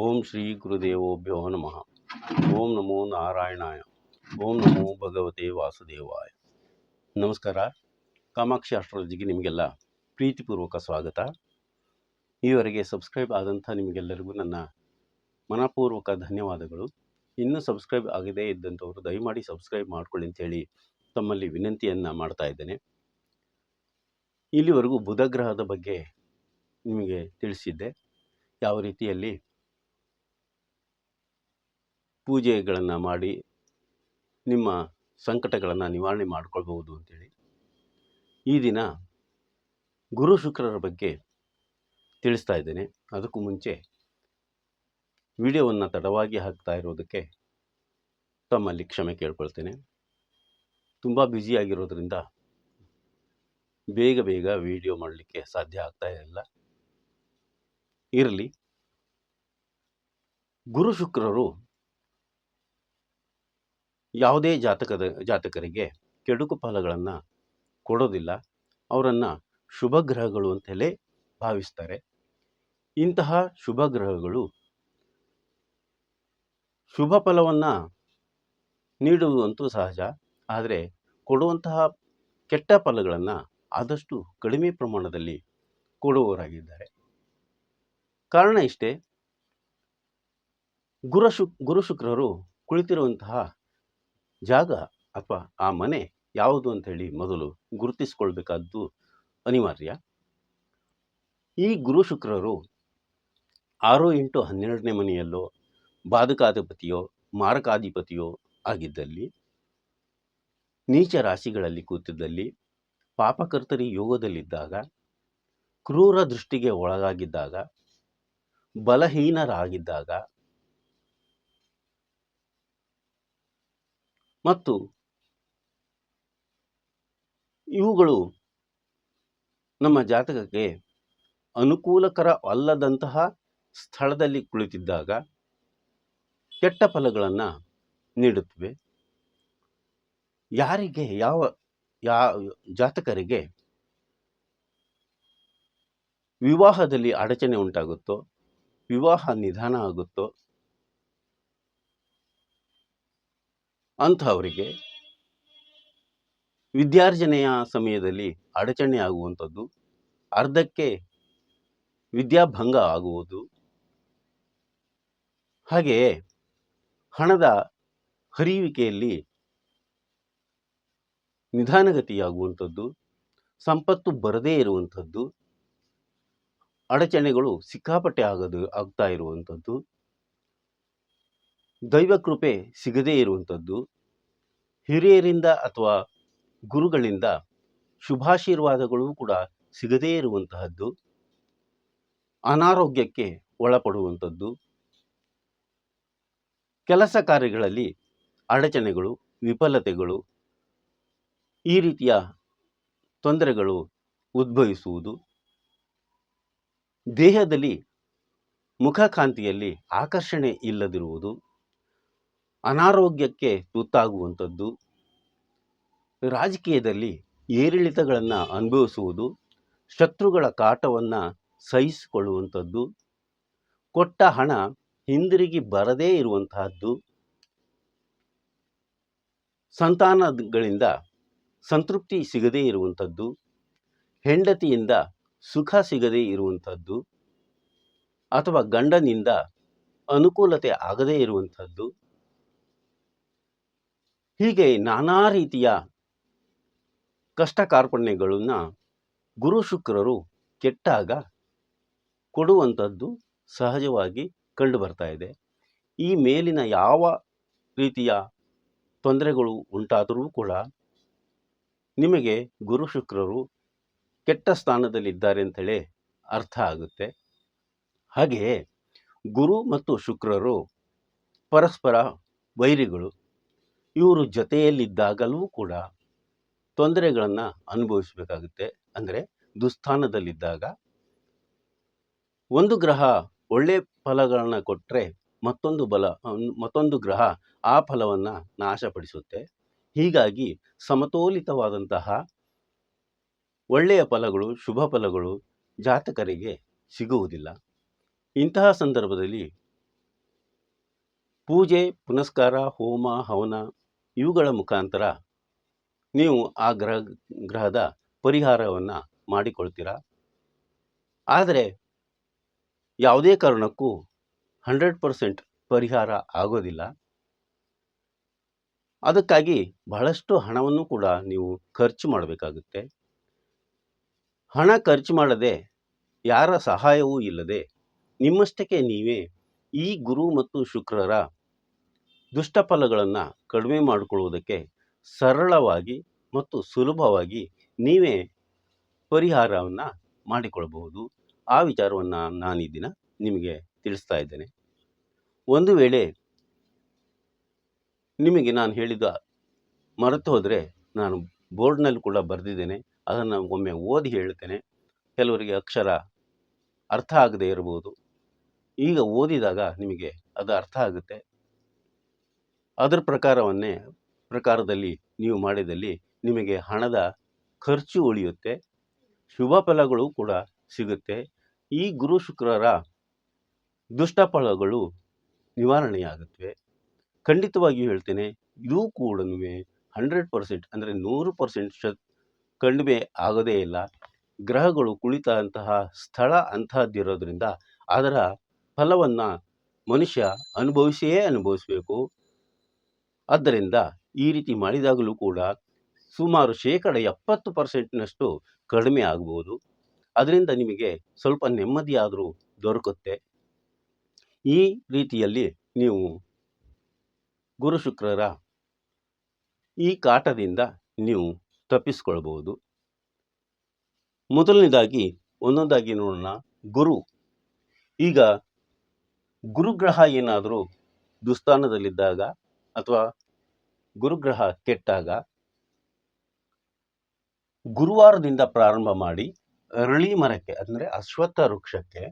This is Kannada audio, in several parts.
ಓಂ ಶ್ರೀ ಗುರುದೇವೋಭ್ಯೋ ನಮಃ. ಓಂ ನಮೋ ನಾರಾಯಣಾಯ. ಓಂ ನಮೋ ಭಗವತೆ ವಾಸುದೇವಾಯ. ನಮಸ್ಕಾರ. ಕಾಮಾಕ್ಷಿ ಆಸ್ಟ್ರಾಲಜಿಗೆ ನಿಮಗೆಲ್ಲ ಪ್ರೀತಿಪೂರ್ವಕ ಸ್ವಾಗತ. ಈವರೆಗೆ ಸಬ್ಸ್ಕ್ರೈಬ್ ಆದಂಥ ನಿಮಗೆಲ್ಲರಿಗೂ ನನ್ನ ಮನಪೂರ್ವಕ ಧನ್ಯವಾದಗಳು. ಇನ್ನೂ ಸಬ್ಸ್ಕ್ರೈಬ್ ಆಗದೇ ಇದ್ದಂಥವರು ದಯಮಾಡಿ ಸಬ್ಸ್ಕ್ರೈಬ್ ಮಾಡ್ಕೊಳ್ಳಿ ಅಂತೇಳಿ ತಮ್ಮಲ್ಲಿ ವಿನಂತಿಯನ್ನು ಮಾಡ್ತಾ ಇದ್ದೇನೆ. ಇಲ್ಲಿವರೆಗೂ ಬುಧ ಗ್ರಹದ ಬಗ್ಗೆ ನಿಮಗೆ ತಿಳಿಸಿದ್ದೆ. ಯಾವ ರೀತಿಯಲ್ಲಿ ಪೂಜೆಗಳನ್ನು ಮಾಡಿ, ನಿಮ್ಮ ಸಂಕಟಗಳನ್ನು ನಿವಾರಣೆ ಮಾಡಿಕೊಳ್ಬಹುದು ಅಂತೇಳಿ. ಈ ದಿನ ಗುರು ಶುಕ್ರರ ಬಗ್ಗೆ ತಿಳಿಸ್ತಾ ಇದ್ದೇನೆ. ಅದಕ್ಕೂ ಮುಂಚೆ ವಿಡಿಯೋವನ್ನು ತಡವಾಗಿ ಹಾಕ್ತಾ ಇರೋದಕ್ಕೆ ತಮ್ಮಲ್ಲಿ ಕ್ಷಮೆ ಕೇಳ್ಕೊಳ್ತೇನೆ. ತುಂಬ ಬ್ಯುಸಿಯಾಗಿರೋದ್ರಿಂದ ಬೇಗ ಬೇಗ ವಿಡಿಯೋ ಮಾಡಲಿಕ್ಕೆ ಸಾಧ್ಯ ಆಗ್ತಾ ಇಲ್ಲ. ಇರಲಿ. ಗುರು ಶುಕ್ರರು ಯಾವುದೇ ಜಾತಕದ, ಜಾತಕರಿಗೆ ಕೆಡುಕು ಫಲಗಳನ್ನು ಕೊಡೋದಿಲ್ಲ. ಅವರನ್ನು ಶುಭ ಗ್ರಹಗಳು ಅಂತಲೇ ಭಾವಿಸ್ತಾರೆ. ಇಂತಹ ಶುಭ ಗ್ರಹಗಳು ಶುಭ ಫಲವನ್ನು ನೀಡುವಂತೂ ಸಹಜ. ಆದರೆ ಕೊಡುವಂತಹ ಕೆಟ್ಟ ಫಲಗಳನ್ನು ಆದಷ್ಟು ಕಡಿಮೆ ಪ್ರಮಾಣದಲ್ಲಿ ಕೊಡುವವರಾಗಿದ್ದಾರೆ. ಕಾರಣ ಇಷ್ಟೇ. ಗುರು ಶುಕ್ ಗುರು ಶುಕ್ರರು ಕುಳಿತಿರುವಂತಹ ಜಾಗ ಅಥವಾ ಆ ಮನೆ ಯಾವುದು ಅಂತ ಹೇಳಿ ಮೊದಲು ಗುರುತಿಸ್ಕೊಳ್ಬೇಕಾದ್ದು ಅನಿವಾರ್ಯ. ಈ ಗುರು ಶುಕ್ರರು ಆರು ಎಂಟು ಹನ್ನೆರಡನೇ ಮನೆಯಲ್ಲೋ, ಬಾಧಕಾಧಿಪತಿಯೋ, ಮಾರಕಾಧಿಪತಿಯೋ ಆಗಿದ್ದಲ್ಲಿ, ನೀಚ ರಾಶಿಗಳಲ್ಲಿ ಕೂತಿದ್ದಲ್ಲಿ, ಪಾಪಕರ್ತರಿ ಯೋಗದಲ್ಲಿದ್ದಾಗ, ಕ್ರೂರ ದೃಷ್ಟಿಗೆ ಒಳಗಾಗಿದ್ದಾಗ, ಬಲಹೀನರಾಗಿದ್ದಾಗ ಮತ್ತು ಇವುಗಳು ನಮ್ಮ ಜಾತಕಕ್ಕೆ ಅನುಕೂಲಕರ ಅಲ್ಲದಂತಹ ಸ್ಥಳದಲ್ಲಿ ಕುಳಿತಿದ್ದಾಗ ಕೆಟ್ಟ ಫಲಗಳನ್ನು ನೀಡುತ್ತವೆ. ಯಾರಿಗೆ ಯಾವ, ಯಾ, ಜಾತಕರಿಗೆ ವಿವಾಹದಲ್ಲಿ ಅಡಚಣೆ ಉಂಟಾಗುತ್ತೋ, ವಿವಾಹ ನಿಧಾನ ಆಗುತ್ತೋ ಅಂಥವರಿಗೆ ವಿದ್ಯಾರ್ಜನೆಯ ಸಮಯದಲ್ಲಿ ಅಡಚಣೆ ಆಗುವಂಥದ್ದು, ಅರ್ಧಕ್ಕೆ ವಿದ್ಯಾಭಂಗ ಆಗುವುದು ಹಾಗೆಯೇ ಹಣದ ಹರಿಯುವಿಕೆಯಲ್ಲಿ ನಿಧಾನಗತಿಯಾಗುವಂಥದ್ದು, ಸಂಪತ್ತು ಬರದೇ ಇರುವಂಥದ್ದು, ಅಡಚಣೆಗಳು ಸಿಕ್ಕಾಪಟ್ಟೆ ಆಗದು, ಆಗ್ತಾ ಇರುವಂಥದ್ದು. ದೈವಕೃಪೆ ಸಿಗದೇ ಇರುವಂಥದ್ದು, ಹಿರಿಯರಿಂದ ಅಥವಾ ಗುರುಗಳಿಂದ ಶುಭಾಶೀರ್ವಾದಗಳು ಕೂಡ ಸಿಗದೇ ಇರುವಂತಹದ್ದು, ಅನಾರೋಗ್ಯಕ್ಕೆ ಒಳಪಡುವಂಥದ್ದು, ಕೆಲಸ ಕಾರ್ಯಗಳಲ್ಲಿ ಅಡಚಣೆಗಳು, ವಿಫಲತೆಗಳು, ಈ ರೀತಿಯ ತೊಂದರೆಗಳು ಉದ್ಭವಿಸುವುದು, ದೇಹದಲ್ಲಿ ಮುಖಕಾಂತಿಯಲ್ಲಿ ಆಕರ್ಷಣೆ ಇಲ್ಲದಿರುವುದು ಅನಾರೋಗ್ಯಕ್ಕೆ ತುತ್ತಾಗುವಂಥದ್ದು. ರಾಜಕೀಯದಲ್ಲಿ ಏರಿಳಿತಗಳನ್ನು ಅನುಭವಿಸುವುದು, ಶತ್ರುಗಳ ಕಾಟವನ್ನು ಸಹಿಸಿಕೊಳ್ಳುವಂಥದ್ದು, ಕೊಟ್ಟ ಹಣ ಹಿಂದಿರುಗಿ ಬರದೇ ಇರುವಂತಹದ್ದು, ಸಂತಾನಗಳಿಂದ ಸಂತೃಪ್ತಿ ಸಿಗದೇ ಇರುವಂಥದ್ದು, ಹೆಂಡತಿಯಿಂದ ಸುಖ ಸಿಗದೇ ಇರುವಂಥದ್ದು, ಅಥವಾ ಗಂಡನಿಂದ ಅನುಕೂಲತೆ ಆಗದೇ ಇರುವಂಥದ್ದು. ಹೀಗೆ ನಾನಾ ರೀತಿಯ ಕಷ್ಟ ಕಾರ್ಪಣ್ಯಗಳನ್ನು ಗುರು ಶುಕ್ರರು ಕೆಟ್ಟಾಗ ಕೊಡುವಂಥದ್ದು ಸಹಜವಾಗಿ ಕಂಡುಬರ್ತಾ ಇದೆ. ಈ ಮೇಲಿನ ಯಾವ ರೀತಿಯ ತೊಂದರೆಗಳು ಉಂಟಾದರೂ ಕೂಡ ನಿಮಗೆ ಗುರು ಶುಕ್ರರು ಕೆಟ್ಟ ಸ್ಥಾನದಲ್ಲಿದ್ದಾರೆ ಅಂತೇಳಿ ಅರ್ಥ ಆಗುತ್ತೆ. ಹಾಗೆಯೇ ಗುರು ಮತ್ತು ಶುಕ್ರರು ಪರಸ್ಪರ ವೈರಿಗಳು. ಇವರು ಜೊತೆಯಲ್ಲಿದ್ದಾಗಲೂ ಕೂಡ ತೊಂದರೆಗಳನ್ನು ಅನುಭವಿಸಬೇಕಾಗುತ್ತೆ. ಅಂದರೆ ದುಸ್ಥಾನದಲ್ಲಿದ್ದಾಗ ಒಂದು ಗ್ರಹ ಒಳ್ಳೆ ಫಲಗಳನ್ನು ಕೊಟ್ಟರೆ ಮತ್ತೊಂದು ಬಲ, ಮತ್ತೊಂದು ಗ್ರಹ ಆ ಫಲವನ್ನು ನಾಶಪಡಿಸುತ್ತೆ. ಹೀಗಾಗಿ ಸಮತೋಲಿತವಾದಂತಹ ಒಳ್ಳೆಯ ಫಲಗಳು, ಶುಭ ಫಲಗಳು ಜಾತಕರಿಗೆ ಸಿಗುವುದಿಲ್ಲ. ಇಂತಹ ಸಂದರ್ಭದಲ್ಲಿ ಪೂಜೆ, ಪುನಸ್ಕಾರ, ಹೋಮ, ಹವನ ಇವುಗಳ ಮುಖಾಂತರ ನೀವು ಆ ಗ್ರಹ, ಗ್ರಹದ ಪರಿಹಾರವನ್ನು ಮಾಡಿಕೊಳ್ತೀರಾ? ಆದರೆ ಯಾವುದೇ ಕಾರಣಕ್ಕೂ ಹಂಡ್ರೆಡ್ ಪರ್ಸೆಂಟ್ ಪರಿಹಾರ ಆಗೋದಿಲ್ಲ. ಅದಕ್ಕಾಗಿ ಬಹಳಷ್ಟು ಹಣವನ್ನು ಕೂಡ ನೀವು ಖರ್ಚು ಮಾಡಬೇಕಾಗುತ್ತೆ. ಹಣ ಖರ್ಚು ಮಾಡದೆ ಯಾರ ಸಹಾಯವೂ ಇಲ್ಲದೆ ನಿಮ್ಮಷ್ಟಕ್ಕೆ ನೀವೇ ಈ ಗುರು ಮತ್ತು ಶುಕ್ರರ ದುಷ್ಟಫಲಗಳನ್ನು ಕಡಿಮೆ ಮಾಡಿಕೊಳ್ಳುವುದಕ್ಕೆ ಸರಳವಾಗಿ ಮತ್ತು ಸುಲಭವಾಗಿ ನೀವೇ ಪರಿಹಾರವನ್ನು ಮಾಡಿಕೊಳ್ಳಬಹುದು ಆ ವಿಚಾರವನ್ನು ನಾನು ಈ ದಿನ ನಿಮಗೆ ತಿಳಿಸ್ತಾ ಇದ್ದೇನೆ. ಒಂದು ವೇಳೆ ನಿಮಗೆ ನಾನು ಹೇಳಿದ ಮರೆತು ಹೋದರೆ ನಾನು ಬೋರ್ಡ್ನಲ್ಲಿ ಕೂಡ ಬರೆದಿದ್ದೇನೆ. ಅದನ್ನು ಒಮ್ಮೆ ಓದಿ ಹೇಳ್ತೇನೆ. ಕೆಲವರಿಗೆ ಅಕ್ಷರ ಅರ್ಥ ಆಗದೇ ಇರಬಹುದು. ಈಗ ಓದಿದಾಗ ನಿಮಗೆ ಅದು ಅರ್ಥ ಆಗುತ್ತೆ. ಅದರ ಪ್ರಕಾರವನ್ನೇ ಪ್ರಕಾರದಲ್ಲಿ ನೀವು ಮಾಡಿದಲ್ಲಿ ನಿಮಗೆ ಹಣದ ಖರ್ಚು ಉಳಿಯುತ್ತೆ, ಶುಭ ಫಲಗಳು ಕೂಡ ಸಿಗುತ್ತೆ. ಈ ಗುರು ಶುಕ್ರರ ದುಷ್ಟ ಫಲಗಳು ನಿವಾರಣೆಯಾಗುತ್ತವೆ. ಖಂಡಿತವಾಗಿಯೂ ಹೇಳ್ತೇನೆ, ಇದು ಕೂಡ ಹಂಡ್ರೆಡ್ ಪರ್ಸೆಂಟ್ ಅಂದರೆ ನೂರು ಪರ್ಸೆಂಟ್ ಶ ಕಣ್ಮೆ ಆಗೋದೇ ಇಲ್ಲ. ಗ್ರಹಗಳು ಕುಳಿತಂತಹ ಸ್ಥಳ ಅಂತಹದ್ದಿರೋದ್ರಿಂದ ಅದರ ಫಲವನ್ನು ಮನುಷ್ಯ ಅನುಭವಿಸಿಯೇ ಅನುಭವಿಸಬೇಕು. ಆದ್ದರಿಂದ ಈ ರೀತಿ ಮಾಡಿದಾಗಲೂ ಕೂಡ ಸುಮಾರು ಶೇಕಡ ಎಪ್ಪತ್ತು ಪರ್ಸೆಂಟ್ನಷ್ಟು ಕಡಿಮೆ ಆಗ್ಬೋದು. ಅದರಿಂದ ನಿಮಗೆ ಸ್ವಲ್ಪ ನೆಮ್ಮದಿಯಾದರೂ ದೊರಕುತ್ತೆ. ಈ ರೀತಿಯಲ್ಲಿ ನೀವು ಗುರು ಶುಕ್ರರ ಈ ಕಾಟದಿಂದ ನೀವು ತಪ್ಪಿಸ್ಕೊಳ್ಬೋದು. ಮೊದಲನೇದಾಗಿ, ಒಂದೊಂದಾಗಿ ನೋಡೋಣ. ಗುರು. ಈಗ ಗುರುಗ್ರಹ ಏನಾದರೂ ದುಸ್ಥಾನದಲ್ಲಿದ್ದಾಗ ಅಥವಾ ಗುರುಗ್ರಹ ಕೆಟ್ಟಾಗ ಗುರುವಾರದಿಂದ ಪ್ರಾರಂಭ ಮಾಡಿ ಅರಳಿ ಮರಕ್ಕೆ, ಅಂದರೆ ಅಶ್ವತ್ಥ ವೃಕ್ಷಕ್ಕೆ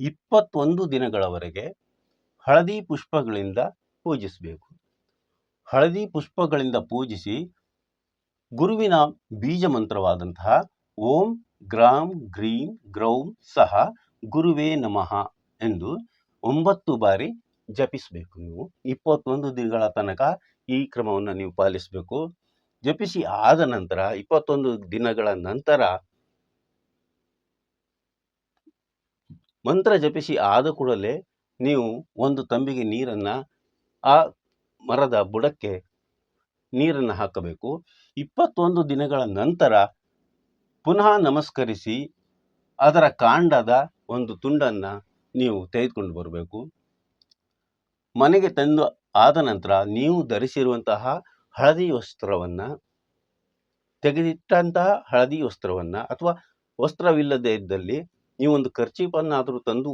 ಇಪ್ಪತ್ತೊಂದು ದಿನಗಳವರೆಗೆ ಹಳದಿ ಪುಷ್ಪಗಳಿಂದ ಪೂಜಿಸಬೇಕು. ಹಳದಿ ಪುಷ್ಪಗಳಿಂದ ಪೂಜಿಸಿ ಗುರುವಿನ ಬೀಜ ಮಂತ್ರವಾದಂತಹ ಓಂ ಗ್ರಾಂ ಗ್ರೀಂ ಗ್ರೌಂ ಸಹ ಗುರುವೇ ನಮಃ ಎಂದು ಒಂಬತ್ತು ಬಾರಿ ಜಪಿಸಬೇಕು ನೀವು. ಇಪ್ಪತ್ತೊಂದು ದಿನಗಳ ತನಕ ಈ ಕ್ರಮವನ್ನು ನೀವು ಪಾಲಿಸಬೇಕು. ಜಪಿಸಿ ಆದ ನಂತರ, ಇಪ್ಪತ್ತೊಂದು ದಿನಗಳ ನಂತರ ಮಂತ್ರ ಜಪಿಸಿ ಆದ ಕೂಡಲೇ ನೀವು ಒಂದು ತಂಬಿಗೆ ನೀರನ್ನು ಆ ಮರದ ಬುಡಕ್ಕೆ ನೀರನ್ನು ಹಾಕಬೇಕು. ಇಪ್ಪತ್ತೊಂದು ದಿನಗಳ ನಂತರ ಪುನಃ ನಮಸ್ಕರಿಸಿ ಅದರ ಕಾಂಡದ ಒಂದು ತುಂಡನ್ನು ನೀವು ತೆಗೆದುಕೊಂಡು ಬರಬೇಕು. ಮನೆಗೆ ತಂದು ಆದ ನಂತರ ನೀವು ಧರಿಸಿರುವಂತಹ ಹಳದಿ ವಸ್ತ್ರವನ್ನು, ತೆಗೆದಿಟ್ಟಂತಹ ಹಳದಿ ವಸ್ತ್ರವನ್ನು ಅಥವಾ ವಸ್ತ್ರವಿಲ್ಲದೆ ಇದ್ದಲ್ಲಿ ನೀವೊಂದು ಖರ್ಚೀಪನ್ನಾದರೂ ತಂದು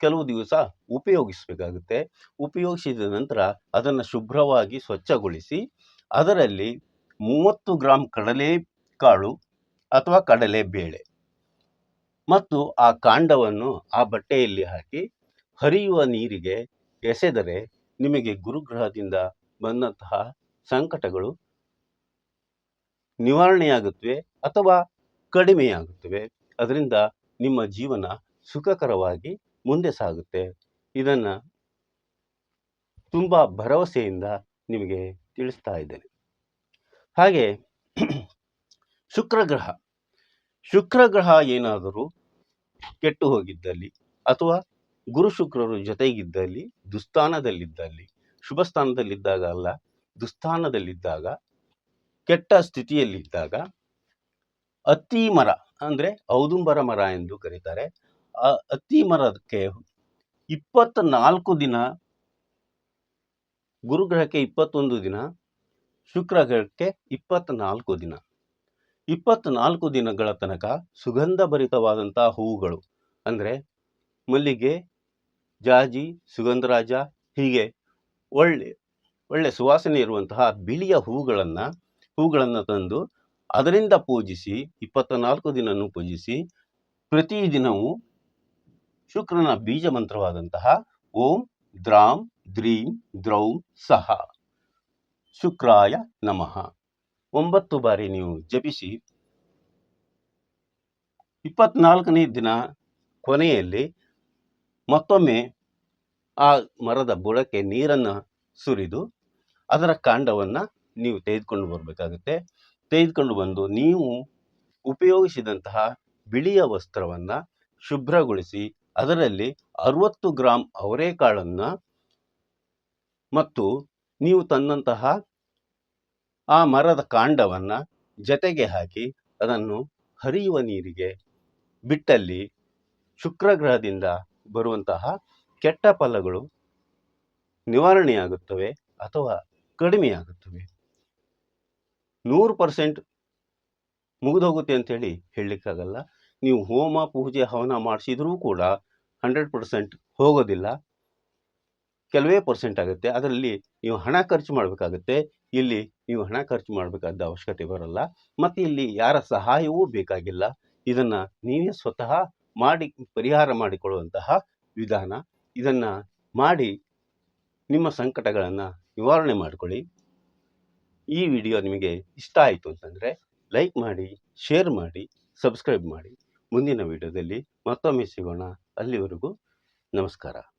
ಕೆಲವು ದಿವಸ ಉಪಯೋಗಿಸಬೇಕಾಗುತ್ತೆ. ಉಪಯೋಗಿಸಿದ ನಂತರ ಅದನ್ನು ಶುಭ್ರವಾಗಿ ಸ್ವಚ್ಛಗೊಳಿಸಿ, ಅದರಲ್ಲಿ ಮೂವತ್ತು ಗ್ರಾಂ ಕಡಲೆ ಕಾಳು ಅಥವಾ ಕಡಲೆ ಬೇಳೆ ಮತ್ತು ಆ ಕಾಂಡವನ್ನು ಆ ಬಟ್ಟೆಯಲ್ಲಿ ಹಾಕಿ ಹರಿಯುವ ನೀರಿಗೆ ಎಸೆದರೆ ನಿಮಗೆ ಗುರುಗ್ರಹದಿಂದ ಬಂದಂತಹ ಸಂಕಟಗಳು ನಿವಾರಣೆಯಾಗುತ್ತವೆ ಅಥವಾ ಕಡಿಮೆಯಾಗುತ್ತವೆ. ಅದರಿಂದ ನಿಮ್ಮ ಜೀವನ ಸುಖಕರವಾಗಿ ಮುಂದೆ ಸಾಗುತ್ತೆ. ಇದನ್ನು ತುಂಬ ಭರವಸೆಯಿಂದ ನಿಮಗೆ ತಿಳಿಸ್ತಾ ಇದ್ದೇನೆ. ಹಾಗೆ ಶುಕ್ರಗ್ರಹ. ಶುಕ್ರಗ್ರಹ ಏನಾದರೂ ಕೆಟ್ಟು ಹೋಗಿದ್ದಲ್ಲಿ ಅಥವಾ ಗುರು ಶುಕ್ರರು ಜೊತೆಗಿದ್ದಲ್ಲಿ, ದುಸ್ಥಾನದಲ್ಲಿದ್ದಲ್ಲಿ, ಶುಭ ಸ್ಥಾನದಲ್ಲಿದ್ದಾಗ ಅಲ್ಲ, ದುಸ್ಥಾನದಲ್ಲಿದ್ದಾಗ, ಕೆಟ್ಟ ಸ್ಥಿತಿಯಲ್ಲಿದ್ದಾಗ ಅತ್ತಿ ಮರ ಅಂದರೆ ಔದುಂಬರ ಮರ ಎಂದು ಕರೀತಾರೆ. ಆ ಅತ್ತಿ ಮರಕ್ಕೆ ಇಪ್ಪತ್ತ ನಾಲ್ಕು ದಿನ, ಗುರುಗ್ರಹಕ್ಕೆ ಇಪ್ಪತ್ತೊಂದು ದಿನ, ಶುಕ್ರಗ್ರಹಕ್ಕೆ ಇಪ್ಪತ್ತ್ನಾಲ್ಕು ದಿನ. ಇಪ್ಪತ್ತ್ನಾಲ್ಕು ದಿನಗಳ ತನಕ ಸುಗಂಧ ಭರಿತವಾದಂಥ ಹೂವುಗಳು ಅಂದರೆ ಮಲ್ಲಿಗೆ ಜಾಜಿ ಸುಗಂಧರಾಜ ಹೀಗೆ ಒಳ್ಳೆ ಒಳ್ಳೆ ಸುವಾಸನೆ ಇರುವಂತಹ ಬಿಳಿಯ ಹೂಗಳನ್ನು ಹೂಗಳನ್ನು ತಂದು ಅದರಿಂದ ಪೂಜಿಸಿ ಇಪ್ಪತ್ತ ನಾಲ್ಕು ದಿನನೂ ಪೂಜಿಸಿ, ಪ್ರತಿದಿನವೂ ಶುಕ್ರನ ಬೀಜ ಮಂತ್ರವಾದಂತಹ ಓಂ ದ್ರಾಂ ದ್ರೀಂ ದ್ರೌಂ ಸಹ. ಶುಕ್ರಾಯ ನಮಃ. ಒಂಬತ್ತು ಬಾರಿ ನೀವು ಜಪಿಸಿ, ಇಪ್ಪತ್ನಾಲ್ಕನೇ ದಿನ ಕೊನೆಯಲ್ಲಿ ಮತ್ತೊಮ್ಮೆ ಆ ಮರದ ಬುಡಕ್ಕೆ ನೀರನ್ನು ಸುರಿದು ಅದರ ಕಾಂಡವನ್ನು ನೀವು ತೆಗೆದುಕೊಂಡು ಬರಬೇಕಾಗುತ್ತೆ. ತೆಗೆದುಕೊಂಡು ಬಂದು ನೀವು ಉಪಯೋಗಿಸಿದಂತಹ ಬಿಳಿಯ ವಸ್ತ್ರವನ್ನು ಶುಭ್ರಗೊಳಿಸಿ ಅದರಲ್ಲಿ ಅರುವತ್ತು ಗ್ರಾಂ ಅವರೆಕಾಳನ್ನು ಮತ್ತು ನೀವು ತಂದಂತಹ ಆ ಮರದ ಕಾಂಡವನ್ನು ಜತೆಗೆ ಹಾಕಿ ಅದನ್ನು ಹರಿಯುವ ನೀರಿಗೆ ಬಿಟ್ಟಲ್ಲಿ ಶುಕ್ರಗ್ರಹದಿಂದ ಬರುವಂತಹ ಕೆಟ್ಟ ಫಲಗಳು ನಿವಾರಣೆಯಾಗುತ್ತವೆ ಅಥವಾ ಕಡಿಮೆಯಾಗುತ್ತವೆ. ನೂರು ಪರ್ಸೆಂಟ್ ಮುಗಿದೋಗುತ್ತೆ ಅಂತೇಳಿ ಹೇಳಲಿಕ್ಕಾಗಲ್ಲ. ನೀವು ಹೋಮ, ಪೂಜೆ, ಹವನ ಮಾಡಿಸಿದ್ರೂ ಕೂಡ ಹಂಡ್ರೆಡ್ ಪರ್ಸೆಂಟ್ ಹೋಗೋದಿಲ್ಲ. ಕೆಲವೇ ಪರ್ಸೆಂಟ್ ಆಗುತ್ತೆ. ಅದರಲ್ಲಿ ನೀವು ಹಣ ಖರ್ಚು ಮಾಡಬೇಕಾಗುತ್ತೆ. ಇಲ್ಲಿ ನೀವು ಹಣ ಖರ್ಚು ಮಾಡಬೇಕಾದ ಅವಶ್ಯಕತೆ ಬರಲ್ಲ. ಮತ್ತು ಇಲ್ಲಿ ಯಾರ ಸಹಾಯವೂ ಬೇಕಾಗಿಲ್ಲ. ಇದನ್ನು ನೀವೇ ಸ್ವತಃ ಮಾಡಿ, ಪರಿಹಾರ ಮಾಡಿಕೊಳ್ಳುವಂತಹ ವಿಧಾನ. ಇದನ್ನು ಮಾಡಿ ನಿಮ್ಮ ಸಂಕಟಗಳನ್ನು ನಿವಾರಣೆ ಮಾಡಿಕೊಳ್ಳಿ. ಈ ವಿಡಿಯೋ ನಿಮಗೆ ಇಷ್ಟ ಆಯಿತು ಅಂತಂದರೆ ಲೈಕ್ ಮಾಡಿ, ಶೇರ್ ಮಾಡಿ, ಸಬ್ಸ್ಕ್ರೈಬ್ ಮಾಡಿ. ಮುಂದಿನ ವಿಡಿಯೋದಲ್ಲಿ ಮತ್ತೊಮ್ಮೆ ಸಿಗೋಣ. ಅಲ್ಲಿವರೆಗೂ ನಮಸ್ಕಾರ.